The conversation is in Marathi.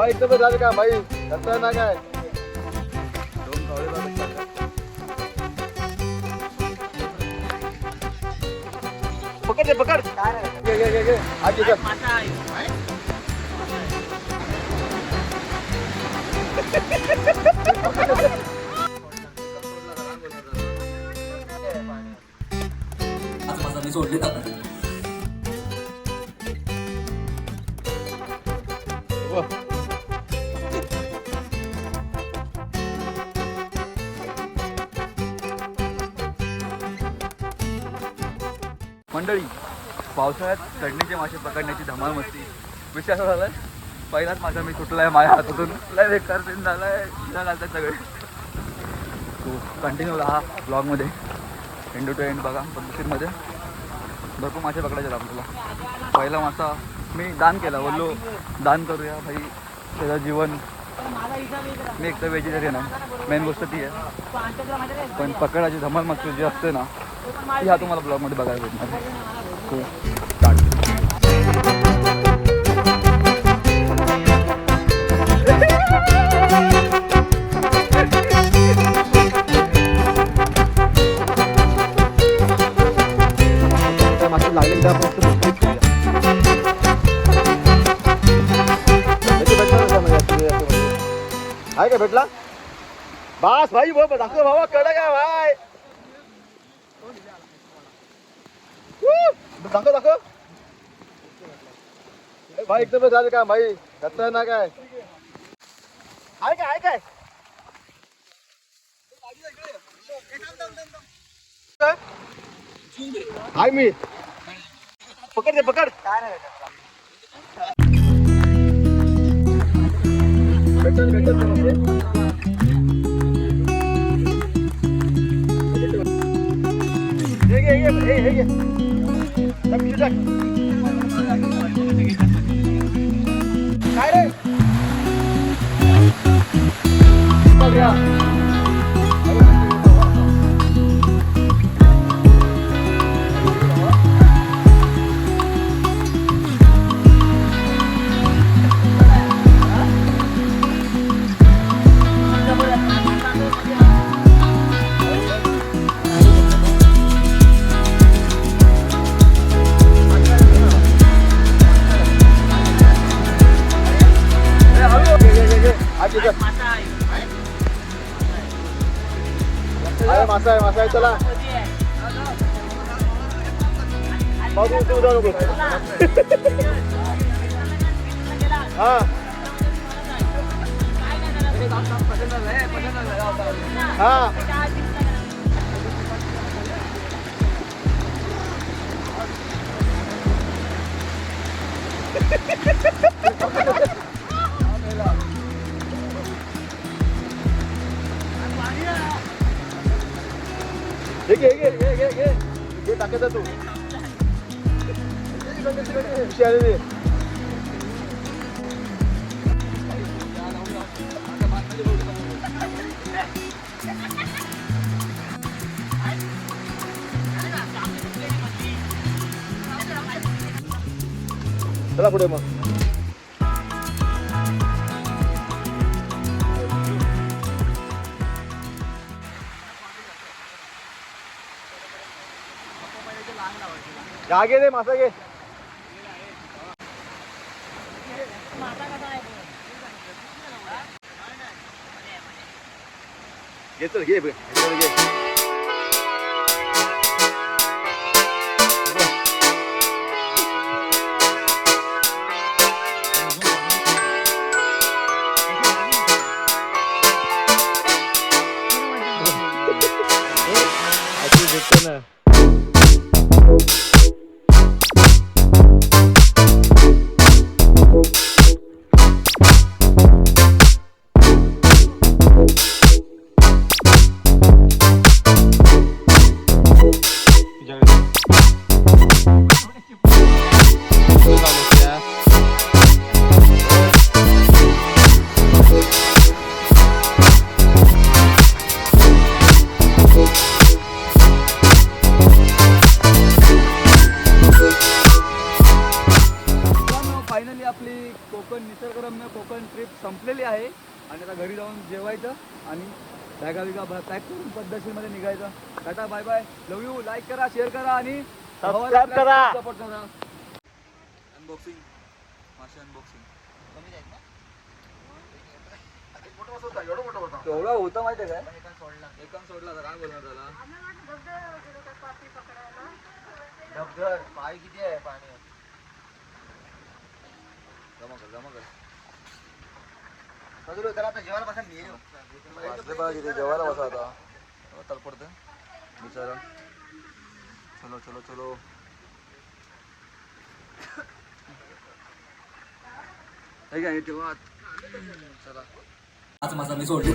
बाई इथं झालं का बाई करता ना काय दोन कावळे झाले का? पकड रे पकड घे घे घे घे आज घे कर. आज माझा मी सोडले जातात मंडळी पावसाळ्यात चढणीचे मासे पकडण्याची धमाल मस्ती. विषय असा झाला पहिलाच माझा मी सुटलाय माझ्या हातातून. लय बेकार सीन आहे घालतात सगळे. हो कंटिन्यू राहा ब्लॉगमध्ये एंड टू एंड बघा पद्धतीमध्ये भरपूर मासे पकडायचे आहेत आपल्याला. पहिला मासा मी दान केला बोललो दान करूया भाई त्याचं जीवन. मी एक तर व्हेजिटेरियन आहे. मेन गोष्ट ती आहे. पण पकडाची धमाल मस्ती जी असते ना ती हा तुम्हाला ब्लॉगमध्ये बघायला भेटणार हो. स्टार्ट मासे लागले त्या आहे का भेटला? बास भाई दाखव भावा कडक आहे भाई? भाई, एकदम झालं का भाई। खतरनाक आहे आहे काय आहे काय आहे मी। पकड दे, पकड। भेटल भेटल हे घे हे घे काय रे? आहे, मासा आहे मासा आहे चला. भाऊ, तू- जाऊ नको हा. हा. Ha ha ha ha! घे तू. पिशवी चला पुढे मग. घे दे मासा घे घे चल घे घे घे भेटतो संपलेली आहे. आणि आता घरी जाऊन जेवायचं आणि बॅगा बिगा पॅक करून पद्धतशीरमध्ये निघायचं. Tata bye bye love you like करा शेअर करा आणि करा. सपोर्ट करा. अनबॉक्सिंग मासे अनबॉक्सिंग केवढा होता माहिती आहे काय? एकान सोडला. तर काय बोलणार त्याला धबधर पाय किती आहे? पाणी जमा कर जमा कर. वाजले बघा किती जेवायला बसा आता. तडपडतं बिचारा चलो चलो चलो. हे काय तेव्हा चला. आज माझा मी सोडले